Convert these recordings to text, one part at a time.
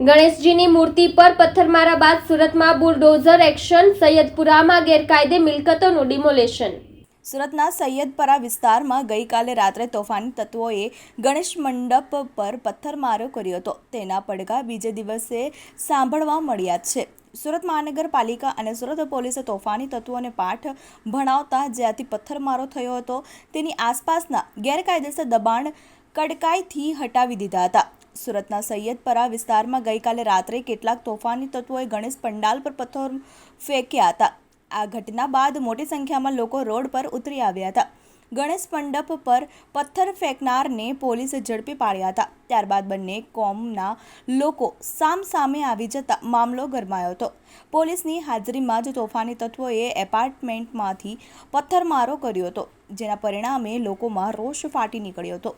ગણેશજીની મૂર્તિ પર પથ્થરમારા બાદ સુરતમાં બુલડોઝર એક્શન, સૈયદપુરામાં ગેરકાયદે મિલકતોનું ડિમોલેશન. સુરતના સૈયદપરા વિસ્તારમાં ગઈકાલે રાત્રે તોફાની તત્વોએ ગણેશ મંડપ પર પથ્થરમારો કર્યો હતો. તેના પડઘા બીજે દિવસે સાંભળવા મળ્યા છે. સુરત મહાનગરપાલિકા અને સુરત પોલીસે તોફાની તત્વોને પાઠ ભણાવતા જ્યાંથી પથ્થરમારો થયો હતો, તેની આસપાસના ગેરકાયદેસર દબાણ કડકાઈથી હટાવી દીધા હતા. સુરતના સૈયદપરા વિસ્તારમાં ગઈકાલે રાત્રે કેટલાક તોફાની તત્વોએ ગણેશ પંડાલ પર પથ્થર ફેંક્યા હતા. આ ઘટના બાદ મોટી સંખ્યામાં લોકો રોડ પર ઉતરી આવ્યા હતા. ગણેશ મંડપ પર પથ્થર ફેંકનારને પોલીસે ઝડપી પાડ્યા હતા. ત્યારબાદ બંને કોમના લોકો સામ સામે આવી જતા મામલો ગરમાયો હતો. પોલીસની હાજરીમાં જ તોફાની તત્વોએ એપાર્ટમેન્ટમાંથી પથ્થરમારો કર્યો હતો, જેના પરિણામે લોકોમાં રોષ ફાટી નીકળ્યો હતો.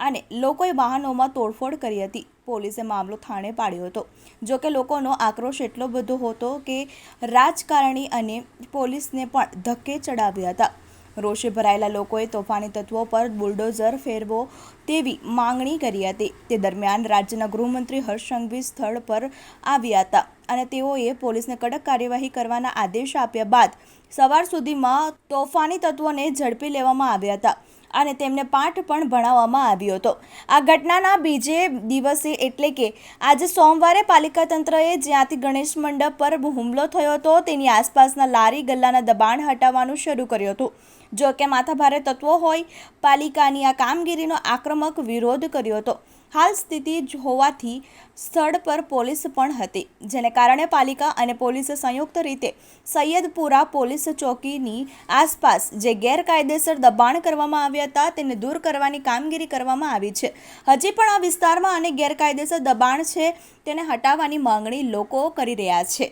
અને લોકોએ વાહનોમાં તોડફોડ કરી હતી. પોલીસે મામલો થાણે પાડ્યો હતો. જોકે લોકોનો આક્રોશ એટલો બધો હતો કે રાજકારણી અને પોલીસને પણ ધક્કે ચડાવ્યા હતા. રોષે ભરાયેલા લોકોએ તોફાની તત્વો પર બુલડોઝર ફેરવો તેવી માંગણી કરી હતી. તે દરમિયાન રાજ્યના ગૃહમંત્રી હર્ષ સંઘવી સ્થળ પર આવ્યા હતા અને તેઓએ પોલીસને કડક કાર્યવાહી કરવાના આદેશ આપ્યા બાદ સવાર સુધીમાં તોફાની તત્વોને ઝડપી લેવામાં આવ્યા હતા. અને તેમને પાઠ પણ ભણાવવામાં આવ્યો હતો. આ ઘટનાના બીજે દિવસે એટલે કે આજે સોમવારે પાલિકા તંત્રએ જ્યાંથી ગણેશ મંડપ પર હુમલો થયો હતો, તેની આસપાસના લારી ગલ્લાના દબાણ હટાવવાનું શરૂ કર્યું હતું. જો કે માથાભારે તત્વો હોય, પાલિકાની આ કામગીરીનો આક્રમક વિરોધ કર્યો હતો. હાલ સ્થિતિ હોવાથી સ્થળ પર પોલીસ પણ હતી, જેને કારણે પાલિકા અને પોલીસે સંયુક્ત રીતે સૈયદપુરા પોલીસ ચોકીની આસપાસ જે ગેરકાયદેસર દબાણ કરવામાં આવ્યા હતા તેને દૂર કરવાની કામગીરી કરવામાં આવી છે. હજી પણ આ વિસ્તારમાં અને ગેરકાયદેસર દબાણ છે તેને હટાવવાની માંગણી લોકો કરી રહ્યા છે.